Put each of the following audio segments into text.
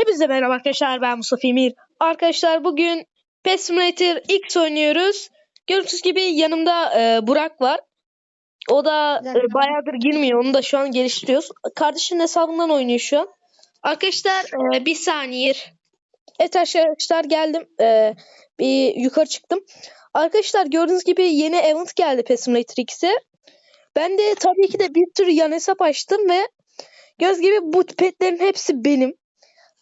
Hepinize merhaba arkadaşlar ben Mustafa Emir. Arkadaşlar bugün Pet Simulator X oynuyoruz. Gördüğünüz gibi yanımda e, Burak var. O da e, bayağıdır girmiyor. Onu da şu an geliştiriyoruz. Kardeşinin hesabından oynuyor şu an. Arkadaşlar e, bir saniye. Evet arkadaşlar geldim. E, bir yukarı çıktım. Arkadaşlar gördüğünüz gibi yeni event geldi Pet Simulator X'e. Ben de tabii ki de bir sürü yan hesap açtım ve göz gibi bu petlerin hepsi benim.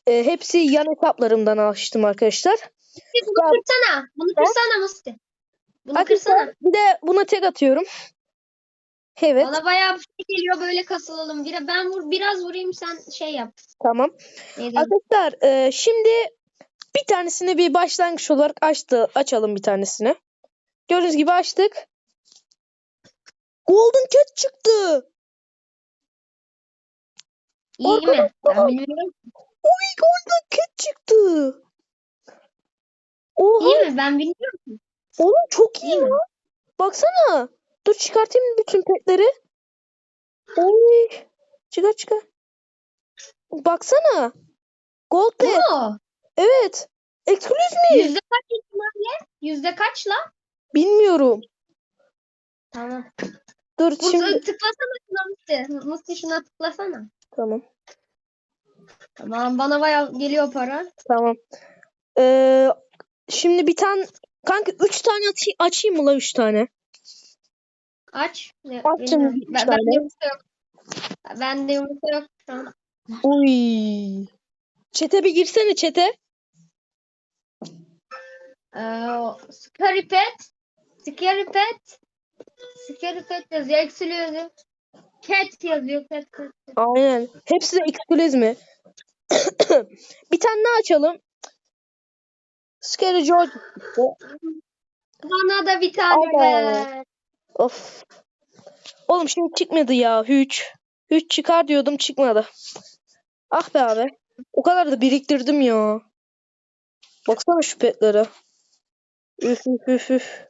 E, hepsi yan hesaplarımdan açtım arkadaşlar. Bunu Ya- kırsana. Bunu kırsana Musti. Bunu Arkadaşlar kırsana. bir de buna tek atıyorum. Evet Bana bayağı bir şey geliyor böyle kasılalım. Bir, ben vur, biraz vurayım sen şey yap. tamam. Neydi? Arkadaşlar e, şimdi bir tanesini bir başlangıç olarak açtı, açalım bir tanesini. Gördüğünüz gibi açtık. Golden Cat çıktı. İyi mi? Ben bilmiyorum. Oy Golden Cat çıktı. Oha İyi mi? Ben bilmiyorum. oğlum çok iyi İyi mi? Baksana. Dur çıkartayım bütün petleri. Oy. Çıkar çıkar. Baksana. Gold pet. Oo. Evet. Exclusive mi? Yüzde kaç ihtimalle? Yüzde kaçla? Bilmiyorum. Tamam. Dur Bu, şimdi. tıklasana şuna Musti. Musti şuna tıklasana. Tamam. Tamam bana bayağı geliyor para. Tamam. Ee, şimdi bir tane kanka 3 tane atı- açayım mı la 3 tane? Aç. Ne, Aç bilmiyorum. canım, üç ben, tane. bende yumurta yok. Bende yumurta yok an. Uy. Çete bir girsene çete. Ee, Scary Pet. Scary Pet. Scary Pet yazıyor. Yazıyor. Cat yazıyor. Cat, cat. Aynen. Hepsi de exclusive mi? Bir tane daha açalım. Scary George. Bana da bir tane ver. Of. Oğlum şimdi çıkmadı ya. Hüç. Hüç çıkar diyordum çıkmadı. Ah be abi. O kadar da biriktirdim ya. Baksana şu petlere. Üf üf üf üf.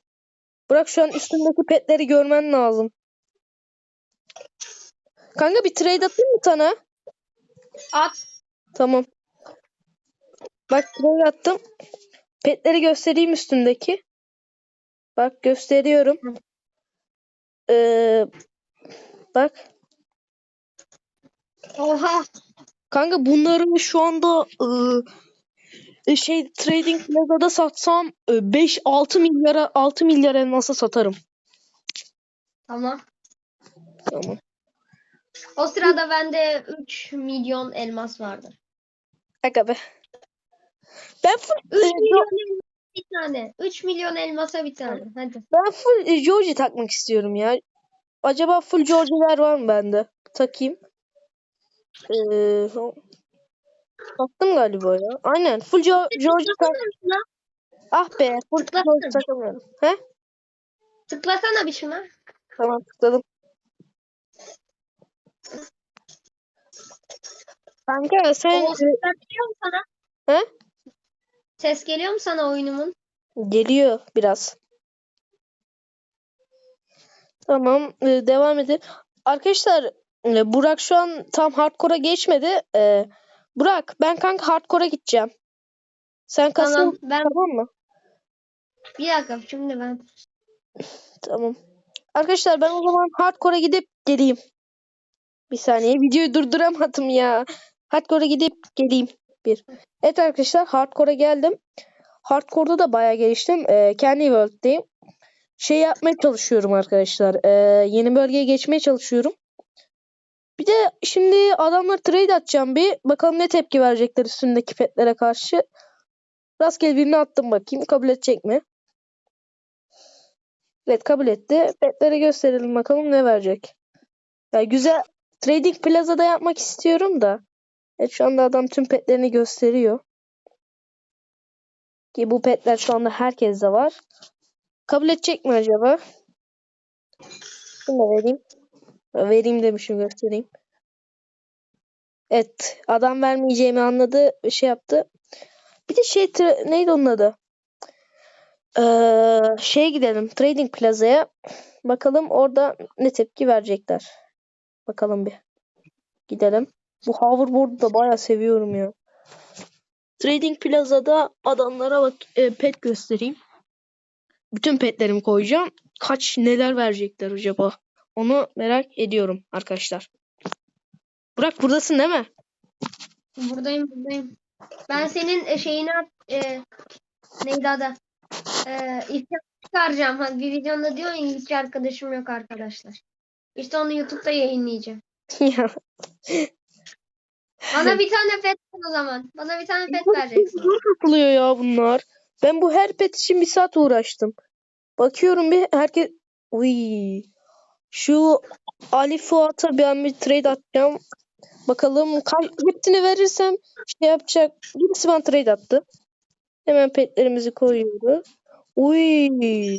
Bırak şu an üstündeki petleri görmen lazım. Kanka bir trade atayım mı sana? At. Tamam. Bak trade attım. Petleri göstereyim üstündeki. Bak gösteriyorum. Ee, bak. Oha. Kanka bunları şu anda e, şey Trading Plaza'da satsam 5-6 milyara 6 milyar elmasa satarım. Tamam. Tamam. O sırada bende 3 milyon elmas vardır. Aga be. Ben full 3 e, milyon bir tane. 3 milyon elmasa bir tane. Hadi. ben full e, Georgie takmak istiyorum ya. Acaba full Georgie'ler var mı bende? Takayım. Ee, taktım galiba ya. Aynen. Full Georgie tak. Ah be. Full. Georgie takamıyorum. He? Tıklasana bir şuna. Tamam tıkladım. Kanka sen O ses geliyor mu sana? He? Ses geliyor mu sana oyunumun? Geliyor biraz. Tamam, e, devam edelim. Arkadaşlar, e, Burak şu an tam hardcore'a geçmedi. E, Burak, ben kanka hardcore'a gideceğim. Sen kasıl, Tamam. Ben tamam mı? bir dakika şimdi ben. Tamam. Arkadaşlar ben o zaman hardcore'a gidip geleyim. Bir saniye, videoyu durduramadım ya. Hardcore'a gidip geleyim. Bir. Evet arkadaşlar, hardcore'a geldim. Hardcore'da da bayağı geliştim. E, Candy World'deyim. şey yapmaya çalışıyorum arkadaşlar. Ee, yeni bölgeye geçmeye çalışıyorum. Bir de şimdi adamlar trade atacağım bir. Bakalım ne tepki verecekler üstündeki petlere karşı. Rastgele birini attım bakayım. Kabul edecek mi? Evet kabul etti. Petlere gösterelim bakalım ne verecek. Ya güzel Trading Plaza'da yapmak istiyorum da. Evet şu anda adam tüm petlerini gösteriyor. Ki bu petler şu anda herkeste var. Kabul edecek mi acaba? Şunu da vereyim. Vereyim demişim göstereyim. Evet. Adam vermeyeceğimi anladı. Şey yaptı. Bir de şey neydi onun adı? Ee, şeye gidelim. Trading Plaza'ya. Bakalım orada ne tepki verecekler. Bakalım bir. Gidelim. Bu hoverboard'u da bayağı seviyorum ya. Trading Plaza'da adamlara bak e, pet göstereyim. Bütün petlerimi koyacağım. Kaç neler verecekler acaba? Onu merak ediyorum arkadaşlar. Burak buradasın değil mi? Buradayım buradayım. Ben senin e, şeyini e, neydi adı? E, iftar çıkaracağım. Hani bir videonda diyor hiç arkadaşım yok arkadaşlar. İşte onu YouTube'da yayınlayacağım. Bana bir tane pet ver o zaman. Bana bir tane pet vereceksin. Zor satılıyor ya bunlar. Ben bu her pet için bir saat uğraştım. Bakıyorum bir herkes... Uy. Şu Ali Fuat'a ben bir trade atacağım. Bakalım kaç hepsini verirsem şey yapacak. Birisi bana trade attı. Hemen petlerimizi koyuyoruz. Uy.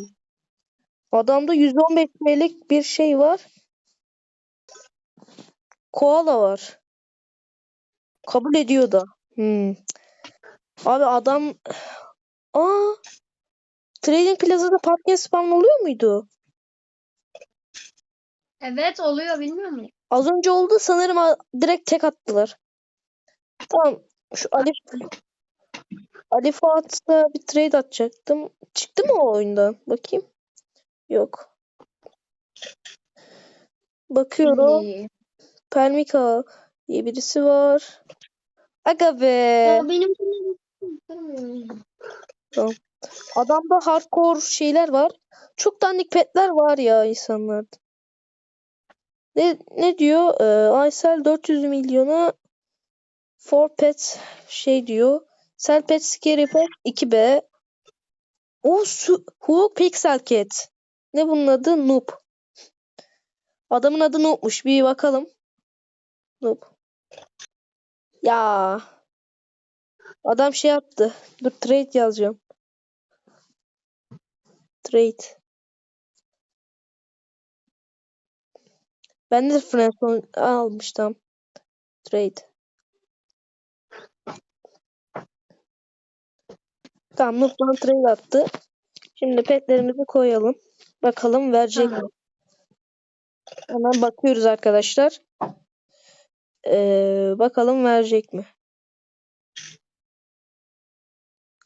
Adamda 115 TL'lik bir şey var. Koala var. Kabul ediyor da. Hmm. Abi adam Aa Trading Plaza'da parking spam oluyor muydu? Evet oluyor bilmiyor musun? Az önce oldu sanırım direkt tek attılar. Tamam şu Ali Ali Fuat'la bir trade atacaktım. Çıktı mı o oyundan? Bakayım. Yok. Bakıyorum. İyi. Permika diye birisi var. Aga be. Aa, benim. Adamda hardcore şeyler var. Çok dandik petler var ya insanlarda. Ne, ne diyor? Ee, Aysel 400 milyona for pets şey diyor. Sell pet scary pet 2B. O su Who Pixel Cat. Ne bunun adı? Noob. Adamın adı Noob'muş. Bir bakalım. Noob. Ya. Adam şey yaptı. Dur trade yazacağım. Trade. Ben de Friendzone almıştım. Trade. Tamam Noob'dan trade attı. Şimdi petlerimizi koyalım. Bakalım verecek mi? Hemen bakıyoruz arkadaşlar. Ee, bakalım verecek mi?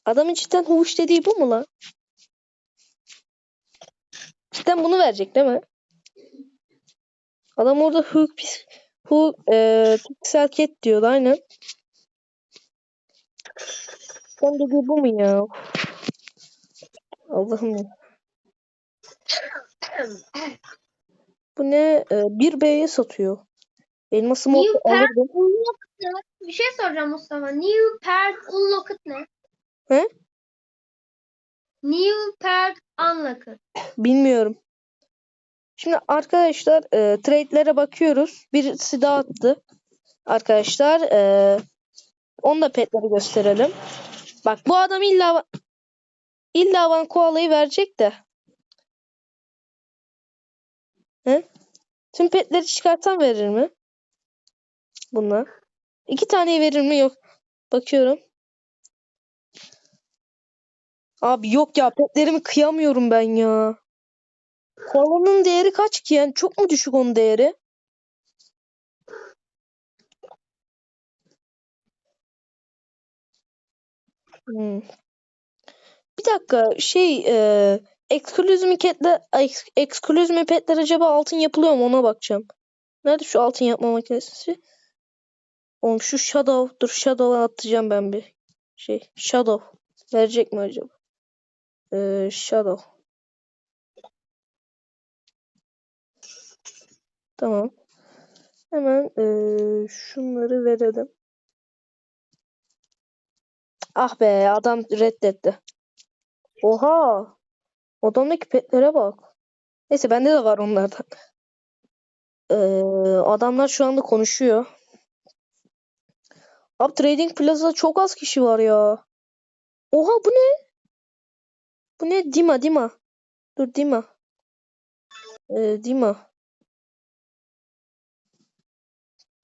Adamın cidden huş dediği bu mu lan? Cidden bunu verecek değil mi? Adam orada hook pis hook e, pixel cat diyordu aynen. Cidden dediği bu mu ya? Allah'ım. Bu ne? E, 1B'ye satıyor. Elmasım olsa alırdım. Bir şey soracağım Mustafa. New Park Unlocked ne? He? New Park Unlocked. Bilmiyorum. Şimdi arkadaşlar e, trade'lere bakıyoruz. Birisi daha attı. Arkadaşlar e, onu da petleri gösterelim. Bak bu adam illa illa bana koalayı verecek de. He? Tüm petleri çıkartsam verir mi? Bunlar. İki taneyi verir mi? Yok. Bakıyorum. Abi yok ya petlerimi kıyamıyorum ben ya. Koalanın değeri kaç ki yani? Çok mu düşük onun değeri? Hmm. Bir dakika şey e, exclusive petler ex, exclusive petler acaba altın yapılıyor mu ona bakacağım. Nerede şu altın yapma makinesi? Oğlum şu shadow dur shadow'a atacağım ben bir şey shadow verecek mi acaba? Ee, shadow. Tamam. Hemen eee, şunları verelim. Ah be adam reddetti. Oha. Adamdaki petlere bak. Neyse bende de var onlardan. Eee, adamlar şu anda konuşuyor. Abi Trading Plaza'da çok az kişi var ya. Oha bu ne? Bu ne? Dima Dima. Dur Dima. Eee, Dima.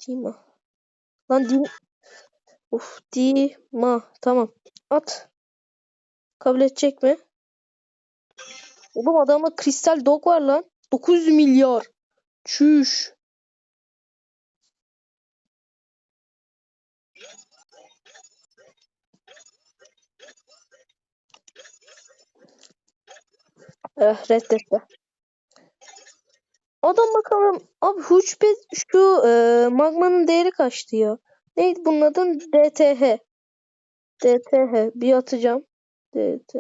Dima. Lan Dima. Uf Dima. Tamam. At. Kabul edecek mi? Oğlum adamda kristal dog var lan. 900 milyar. Çüş. Eh, reddetti. Adam bakalım. Abi huç şu e, magmanın değeri kaçtı ya? Neydi bunun adı? DTH. DTH. Bir atacağım. DT.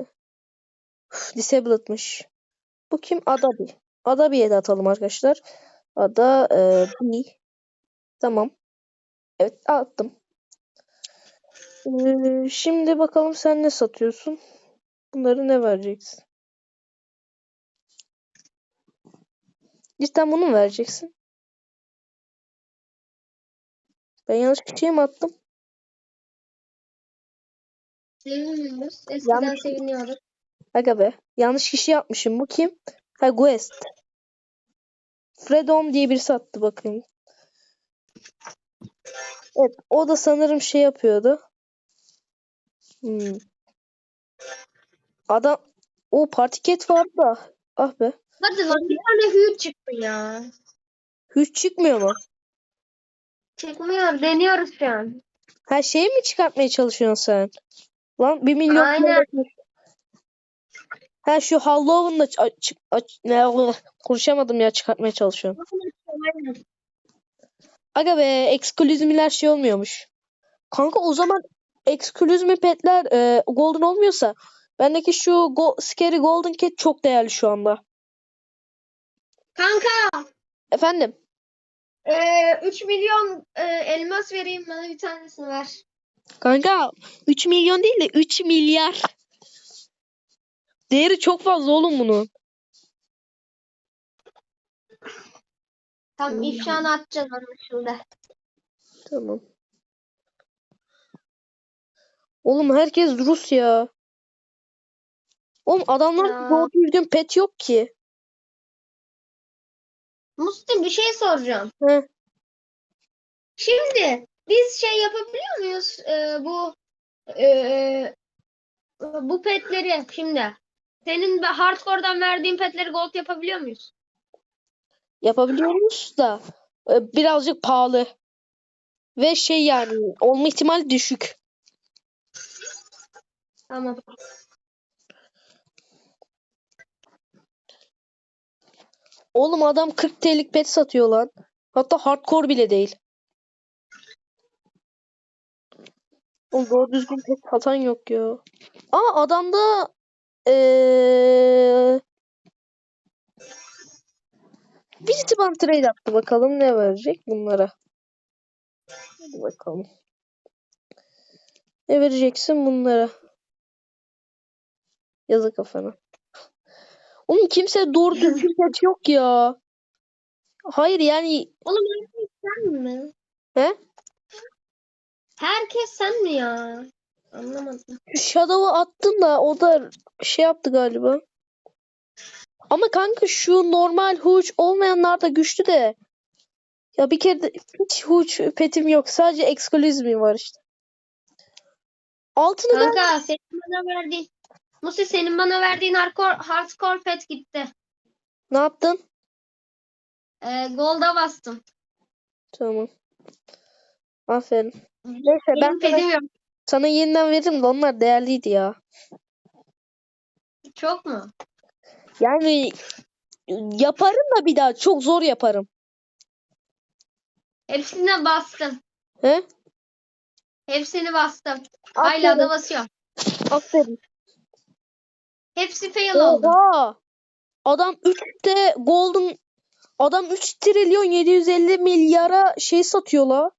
Uf, disabled'mış. Bu kim? Adabi. Adabi'ye de atalım arkadaşlar. Ada e, B. Tamam. Evet attım. Ee, şimdi bakalım sen ne satıyorsun? Bunları ne vereceksin? Cidden bunu mu vereceksin? Ben yanlış şey mi attım? Sevinmiyoruz. Eskiden Yanlış- seviniyorduk. Aga be. Yanlış kişi yapmışım. Bu kim? Ha Guest. Fredom diye birisi attı bakayım. Evet. O da sanırım şey yapıyordu. Hmm. Adam o partiket vardı da. Ah be. Hadi lan bir tane hüyü çıktı ya. Hiç çıkmıyor mu? Çıkmıyor. Deniyoruz şu an. Ha şey mi çıkartmaya çalışıyorsun sen? Lan 1 milyon Aynen. Ha şu Halloween'da ç- aç, aç, ne konuşamadım ya çıkartmaya çalışıyorum. Aynen. Aga be ekskluzivler şey olmuyormuş. Kanka o zaman ekskluzif petler e, golden olmuyorsa bendeki şu go, Scary Golden Cat çok değerli şu anda. Kanka Efendim? eee 3 milyon eee, elmas vereyim bana bir tanesini ver. Kanka 3 milyon değil de 3 milyar. Değeri çok fazla oğlum bunun. Tam ifşanı atacağız anlaşıldı. Tamam. Oğlum herkes Rus ya. Oğlum adamlar doğru düzgün pet yok ki. Musti bir şey soracağım. He. Şimdi biz şey yapabiliyor muyuz? Eee, bu eee, bu petleri şimdi senin hardcore'dan verdiğin petleri gold yapabiliyor muyuz? Yapabiliyoruz da e, birazcık pahalı. Ve şey yani olma ihtimali düşük. Tamam. Oğlum adam 40 TL'lik pet satıyor lan. Hatta hardcore bile değil. Oğlum doğru düzgün pet satan yok ya. Aa adamda eee birisi bana trade attı bakalım ne verecek bunlara. Hadi bakalım. Ne vereceksin bunlara? Yazık kafana. Oğlum kimse doğru düzgün pet yok ya. Hayır yani Oğlum herkes sen mi? He? Herkes sen mi ya? Anlamadım. Shadow'u attın da o da şey yaptı galiba. Ama kanka şu normal huç olmayanlar da güçlü de. Ya bir kere de hiç huç petim yok. Sadece exclusive'im var işte. Altını ben Kanka senin bana verdiğin Musi senin bana verdiğin hardcore, hardcore pet gitti. ne yaptın? Ee, Gold'a bastım. Tamam. Aferin. Neyse ben Benim sana, yok. sana yeniden veririm de onlar değerliydi ya. Çok mu? Yani yaparım da bir daha çok zor yaparım. Hepsine bastım. He? Hepsini bastım. Hala Aferin. da basıyorum. Aferin. Hepsi fail oldu. Oha! Adam 3'te golden adam 3 trilyon 750 milyara şey satıyor la.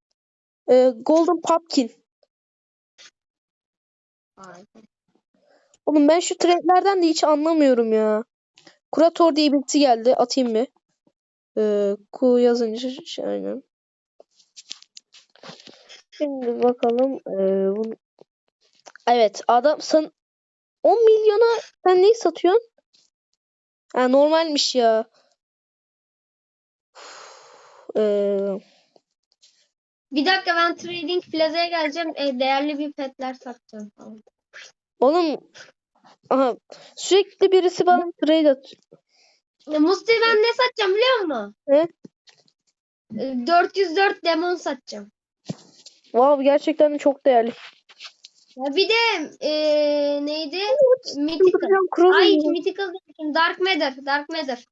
Ee, golden pumpkin. Oğlum ben şu trade'lerden de hiç anlamıyorum ya. Kurator diye birisi geldi. Atayım mı? Ee, ku yazınca şey, aynen. Şimdi bakalım. Ee, bu- Evet adam sen 10 milyona sen neyi satıyorsun? Ha normalmiş ya. Ee, Bir dakika ben Trading Plaza'ya geleceğim. Ee, değerli bir petler satacağım falan. oğlum aha, sürekli birisi bana trade at. E, Musti ben ne satacağım biliyor musun? Ne? Ee, 404 demon satacağım. Wow gerçekten de çok değerli. Ya bir de eee, neydi? Mythical. Çıldıracağım, kırarım Ay. Mythical demişim. Dark Matter. Dark Matter.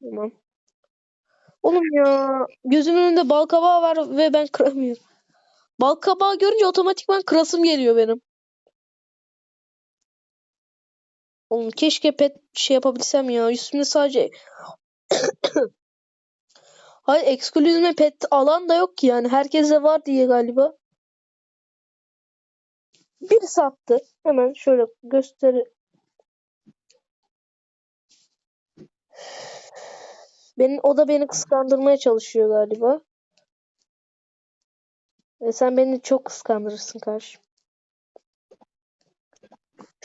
Tamam. Oğlum ya gözümün önünde bal kabağı var ve ben kıramıyorum. Bal kabağı görünce otomatikman kırasım geliyor benim. Oğlum keşke pet şey yapabilsem ya. Üstümde sadece Hayır ekskluzime pet alan da yok ki yani. Herkese var diye galiba. Bir sattı. Hemen şöyle gösteri. Benim, o da beni kıskandırmaya çalışıyor galiba. Ve sen beni çok kıskandırırsın. Şu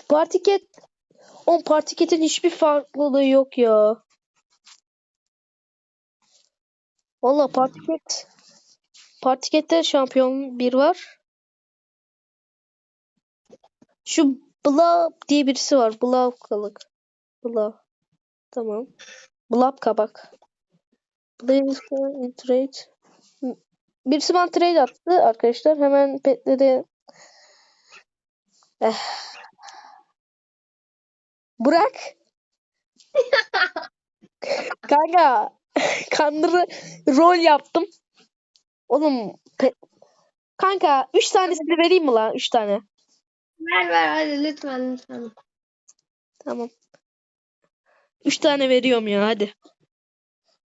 partiket on partiketin hiçbir farklılığı yok ya. Valla partiket partikette şampiyon bir var. Şu Blav diye birisi var. Blav kalık. Blav. Tamam. Blav kabak. İn trade. Birisi bana trade attı arkadaşlar. Hemen petleri eh. Bırak. Kanka kandırı rol yaptım. Oğlum pe- Kanka 3 tanesini vereyim mi lan? 3 tane. Ver ver hadi lütfen lütfen. Tamam. 3 tane veriyorum ya hadi.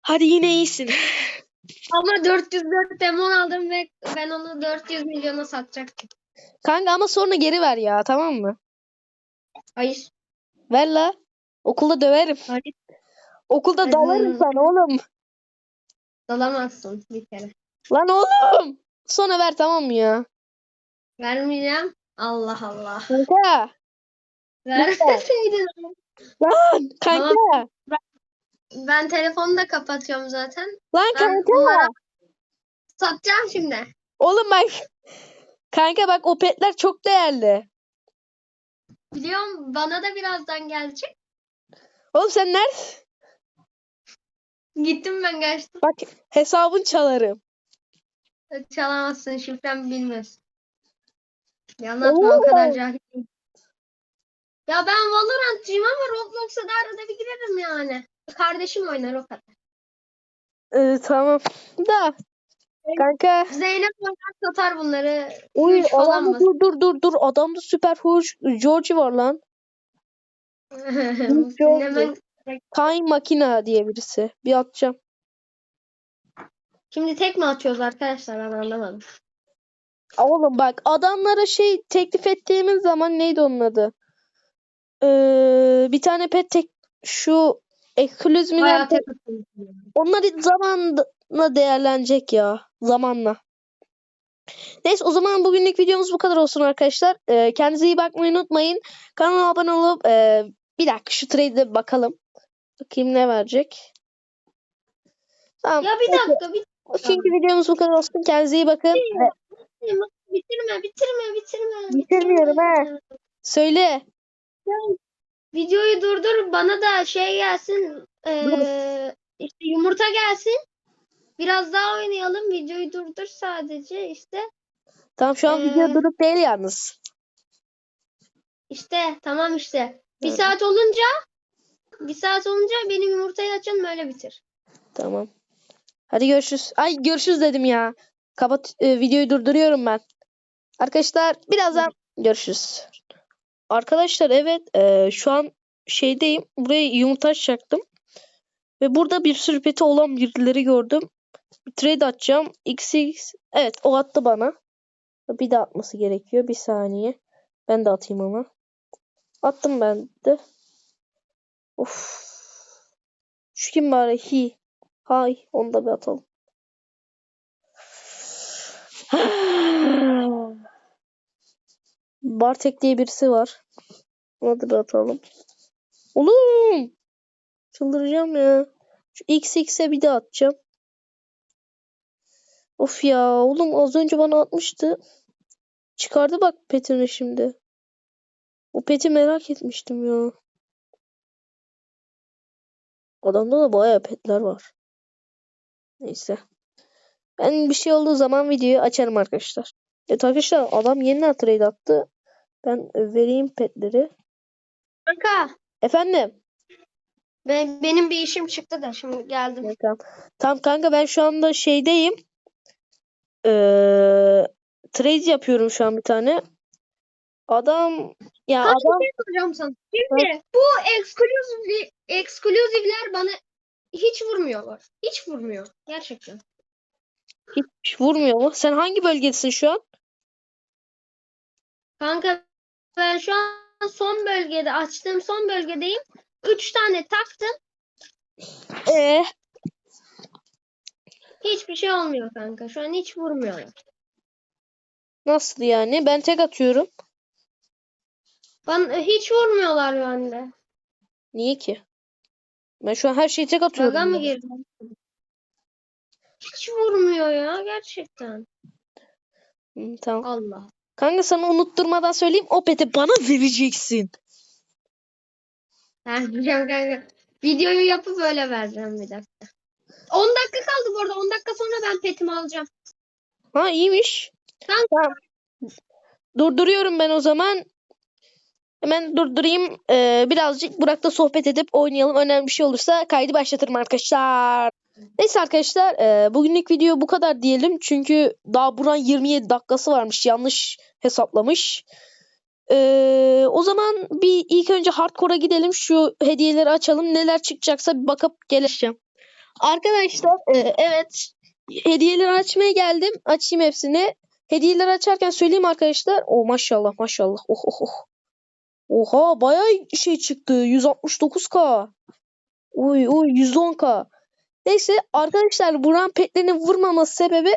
Hadi yine iyisin. Ama 404 demon aldım ve ben onu 400 milyona satacaktım. Kanka ama sonra geri ver ya tamam mı? Hayır. Ver la. Okulda döverim. Hayır. Okulda dalarım sana oğlum. Dalamazsın bir kere. Lan oğlum. Sonra ver tamam mı ya? Vermeyeceğim. Allah Allah. Kanka. Vermeseydin. Lan kanka. Ben telefonu da kapatıyorum zaten. Lan Ben kanka. bunlara satacağım şimdi. Oğlum bak. Kanka bak o petler çok değerli. Biliyorum bana da birazdan gelecek. Oğlum sen nerede? Gittim ben kaçtım. Bak hesabın çalarım. Çalamazsın şifremi bilmiyorsun. Ya anlatma o kadar cahil. Ya ben Valorant'cıyım ama Roblox'a da arada bir girerim yani. Kardeşim oynar o kadar. Ee, tamam. Da. Kanka. Zeynep oynar satar bunları. Uy Üç falan adamda mı? dur dur dur dur. Adamda süper huş George var lan. Hemen Time Makina diye birisi. Bir atacağım. Şimdi tek mi atıyoruz arkadaşlar ben anlamadım. Oğlum bak adamlara şey teklif ettiğimiz zaman neydi onun adı? Ee, bir tane pet tek şu tek atıyoruz. onları zamanla değerlenecek ya. Zamanla. Neyse o zaman bugünlük videomuz bu kadar olsun arkadaşlar. Ee, kendinize iyi bakmayı unutmayın. Kanala abone olup e, bir dakika şu trade'e bakalım. Bakayım ne verecek. Tamam. Ya bir dakika bir Bugünkü videomuz bu kadar olsun. Kendinize iyi bakın. Bitirme bitirme bitirme. Bitirmiyorum ha. söyle. Videoyu durdur bana da şey gelsin. eee, işte yumurta gelsin. Biraz daha oynayalım. Videoyu durdur sadece işte. Tamam şu an Ee, video durup değil yalnız. İşte tamam işte. Bir Evet. saat olunca bir saat olunca benim yumurtayı açın böyle bitir. Tamam. Hadi görüşürüz. Ay görüşürüz dedim ya. Kapat e, videoyu durduruyorum ben. Arkadaşlar birazdan görüşürüz. Arkadaşlar evet e, şu an şeydeyim. Buraya yumurta açacaktım. Ve burada bir sürü peti olan birileri gördüm. Bir trade atacağım. XX evet o attı bana. Bir de atması gerekiyor. Bir saniye. Ben de atayım ama. Attım ben de. Of. Şu kim bari? Hi. Hay. Onu da bir atalım. Bartek diye birisi var. Bir atalım. Oğlum. Çıldıracağım ya. Şu XX'e bir de atacağım. Of ya. Oğlum az önce bana atmıştı. Çıkardı bak petini şimdi. O peti merak etmiştim ya. Adamda da bayağı petler var. Neyse. Ben bir şey olduğu zaman videoyu açarım arkadaşlar. Evet arkadaşlar adam yeniden trade attı. Ben vereyim petleri. Kanka Efendim? ben, benim bir işim çıktı da şimdi geldim. Evet, Tamam. Tamam kanka ben şu anda şeydeyim. Ee, trade yapıyorum şu an bir tane. Adam ya Kanka adam şey soracağım sana. Şimdi bu exclusive, exclusive'ler bana hiç vurmuyorlar. Hiç vurmuyor. Gerçekten. Hiç vurmuyor mu? Sen hangi bölgedesin şu an? Kanka ben şu an son bölgede açtığım son bölgedeyim. Üç tane taktım. Ee, Hiçbir şey olmuyor kanka. Şu an hiç vurmuyorlar. nasıl yani? Ben tek atıyorum. Bana hiç vurmuyorlar bende. Niye ki? Ben şu an her şeyi tek atıyorum. Baga mı ya. Hiç vurmuyor ya gerçekten. Hı, tamam. Allah. Kanka sana unutturmadan söyleyeyim. O peti bana vereceksin. Ben kanka. Videoyu yapıp öyle vereceğim bir dakika. 10 dakika kaldı bu arada. 10 dakika sonra ben petimi alacağım. Ha iyiymiş. Tamam. Durduruyorum ben o zaman. Hemen durdurayım. Ee, birazcık Burak'la sohbet edip oynayalım. Önemli bir şey olursa kaydı başlatırım arkadaşlar. Neyse arkadaşlar e, bugünlük video bu kadar diyelim. Çünkü daha buran 27 dakikası varmış. Yanlış hesaplamış. Ee, o zaman bir ilk önce hardcore'a gidelim. Şu hediyeleri açalım. Neler çıkacaksa bir bakıp geleceğim. Arkadaşlar e, evet hediyeleri açmaya geldim. Açayım hepsini. Hediyeleri açarken söyleyeyim arkadaşlar. O maşallah maşallah. Oh oh oh. Oha bayağı şey çıktı. 169k. Uy uy 110k. Neyse arkadaşlar Burak'ın petlerini vurmaması sebebi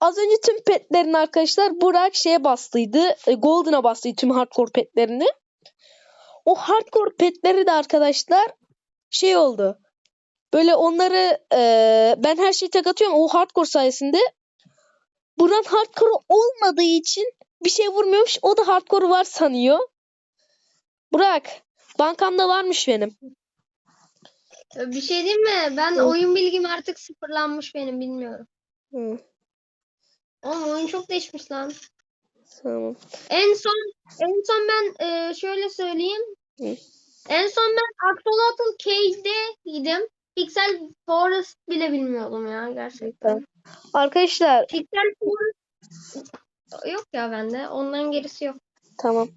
az önce tüm petlerini arkadaşlar Burak şeye bastıydı. e, Golden'a bastıydı tüm hardcore petlerini. O hardcore petleri de arkadaşlar şey oldu. Böyle onları e, ben her şeyi tek atıyorum. O hardcore sayesinde Burak hardcore olmadığı için bir şey vurmuyormuş. O da hardcore var sanıyor. Burak bankamda varmış benim. Bir şey diyeyim mi? Ben Hı. oyun bilgim artık sıfırlanmış benim bilmiyorum. Hı, Oğlum oyun çok değişmiş lan. tamam. En son en son ben e, şöyle söyleyeyim. Hı. En son ben Axolotl Cave'deydim. Pixel Forest bile bilmiyordum ya gerçekten. Arkadaşlar Pixel Forest yok ya bende. Ondan gerisi yok. Tamam.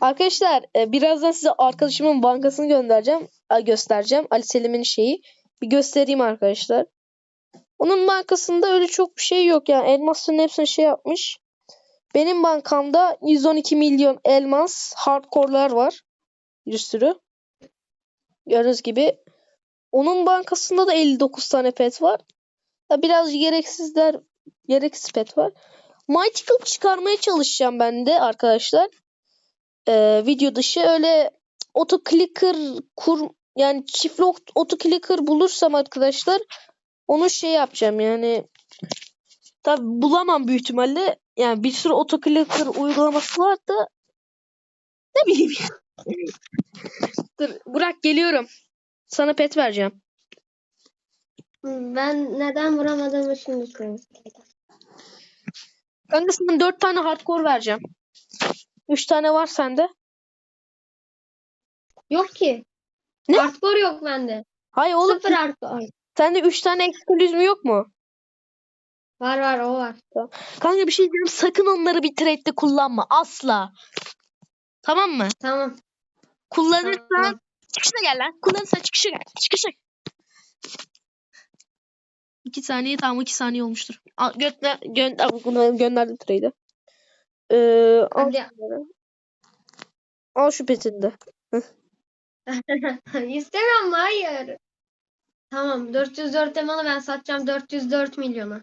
Arkadaşlar e, birazdan size arkadaşımın bankasını göndereceğim. göstereceğim. Ali Selim'in şeyi. Bir göstereyim arkadaşlar. Onun bankasında öyle çok bir şey yok. Yani elmasların hepsini şey yapmış. Benim bankamda 112 milyon elmas hardcore'lar var. Bir sürü. Gördüğünüz gibi. Onun bankasında da 59 tane pet var. Ya biraz gereksizler, gereksiz pet var. Mythical çıkarmaya çalışacağım ben de arkadaşlar e, video dışı öyle auto clicker kur yani çiftli auto clicker bulursam arkadaşlar onu şey yapacağım yani tabi bulamam büyük ihtimalle. Yani bir sürü auto clicker uygulaması var da ne bileyim Dur Burak geliyorum. Sana pet vereceğim. Ben neden vuramadığımı şimdi söyleyeyim. kanka sana 4 tane hardcore vereceğim 3 tane var sende Yok ki. Ne? Hardcore yok bende. hayır oğlum Sıfır hardcore. sende 3 tane exclusive yok mu Var var o var. Kanka bir şey diyeceğim sakın onları bir trade'de kullanma asla. Tamam mı? Tamam. Kullanırsan Tamam. çıkışına gel lan. Kullanırsan çıkışa gel. Çıkışa. İki saniye tamam iki saniye olmuştur. Al, gönder, gönder, gönderdim trade'e. Ee, al, Hadi. al şu petini de. İstemem hayır. Tamam 404 emalı ben satacağım 404 milyona.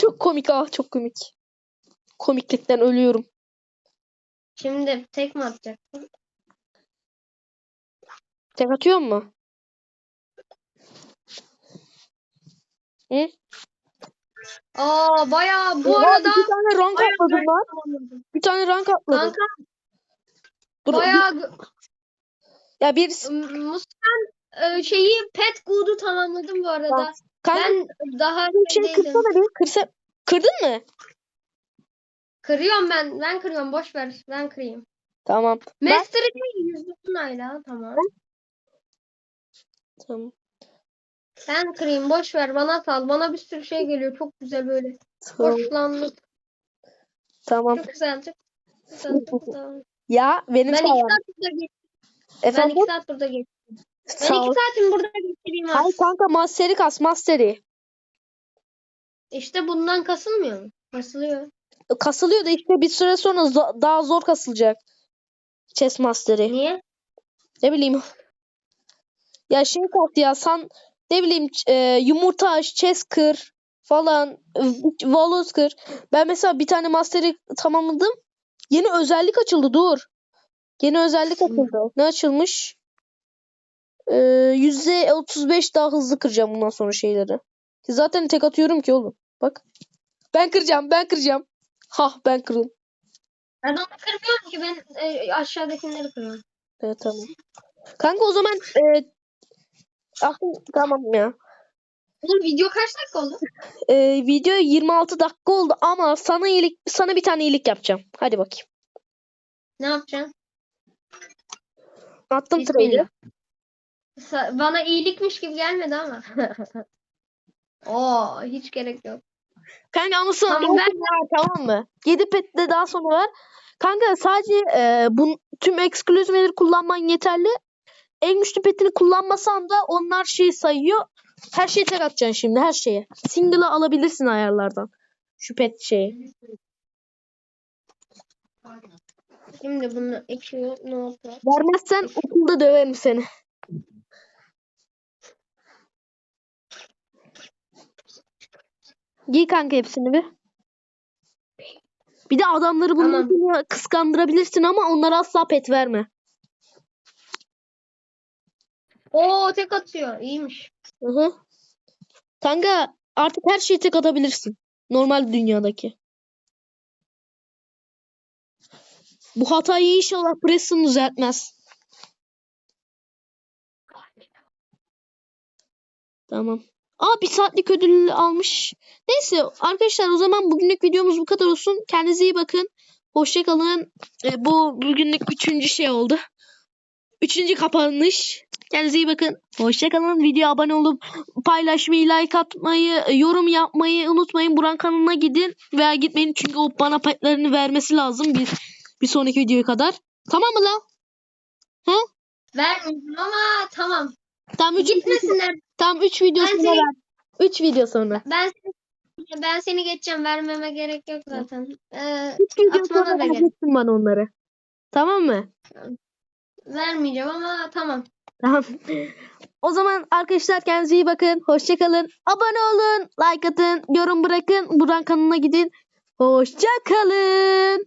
Çok komik ah çok komik. Komiklikten ölüyorum. Şimdi tek mi atacaksın? Tek atıyor mu? Hı? Aa bayağı bu Oha, arada bir tane rank bayağı atladım lan. Bir tane rank atladım. Kanka Dur, bayağı ya bir Muskan e, şeyi pet good'u tamamladım bu arada. kanka Ben daha bir şey şeydeydim. kırsana bir. Kırsa... Kırdın mı? Kırıyorum ben. Ben kırıyorum. Boş ver. Ben kırayım. Tamam. Ben- Master'ı değil. Yüzlüsün hala. Tamam. Tamam. Ben kırayım. Boş ver. Bana sal. Bana bir sürü şey geliyor. Çok güzel böyle. Tamam. Hoşlandım. tamam. Çok güzel. Çok güzel. Çok güzel. Ya benim Ben iki saat burada geçtim. Ben Efendim? iki saat burada geçtim. Ben Sağ iki saatim burada geçireyim Hayır az. kanka Master'i kas Master'i. İşte bundan kasılmıyor mu? Kasılıyor. Kasılıyor da işte bir süre sonra zo- daha zor kasılacak. Chess Master'i. Niye? Ne bileyim. Ya şey kas ya sen ne bileyim e, yumurta aç, chess kır falan. v- Valoz kır. Ben mesela bir tane Master'i tamamladım. Yeni özellik açıldı dur. Yeni özellik açıldı. Ne açılmış? Ee, %35 daha hızlı kıracağım bundan sonra şeyleri. Zaten tek atıyorum ki oğlum. Bak. Ben kıracağım, ben kıracağım. Hah ben kırdım. Ben onu kırmıyorum ki. Ben e, aşağıdakileri kırıyorum. Evet tamam. Kanka o zaman e, aklım tamam ya. Oğlum video kaç dakika oldu? E, video 26 dakika oldu ama sana iyilik sana bir tane iyilik yapacağım. Hadi bakayım. Ne yapacaksın? Attım. Sa- Bana iyilikmiş gibi gelmedi ama. Oo, hiç gerek yok. Kanka ama sonra Tamam, ben- var, tamam mı? 7 pet de daha sonra var. Kanka sadece e, bu tüm exclusive'leri kullanman yeterli. En güçlü petini kullanmasan da onlar şey sayıyor. Her şeyi tek atacaksın şimdi her şeye. Single'ı alabilirsin ayarlardan. Şu pet şeyi. Şimdi bunu ekiyor. Ne yapıyor? Vermezsen okulda döverim seni. Giy kanka hepsini bir. Bir de adamları bunun Tamam. kıskandırabilirsin ama onlara asla pet verme. Oo tek atıyor. İyiymiş. Hı hı. Kanka artık her şeyi tek atabilirsin. Normal dünyadaki. Bu hatayı inşallah Preston düzeltmez. Tamam. Aa bir saatlik ödül almış. Neyse arkadaşlar o zaman bugünlük videomuz bu kadar olsun. Kendinize iyi bakın. Hoşçakalın. E, bu bugünlük üçüncü şey oldu. Üçüncü kapanış. Kendinize iyi bakın. Hoşçakalın. Videoya abone olup paylaşmayı, like atmayı, yorum yapmayı unutmayın. Buran kanalına gidin veya gitmeyin çünkü o bana petlerini vermesi lazım bir bir sonraki videoya kadar. Tamam mı lan? Vermeyeceğim ama tamam. Tam 3 Gitmesinler. tam 3 video Ben sonra seni- ver. 3 video sonra. Ben ben seni geçeceğim. Vermeme gerek yok zaten. Ee, 3 video sonra vereceksin bana onları. Tamam mı? vermeyeceğim ama tamam. Tamam. O zaman arkadaşlar kendinize iyi bakın. Hoşçakalın. Abone olun. Like atın. Yorum bırakın. Buran kanalına gidin. Hoşçakalın.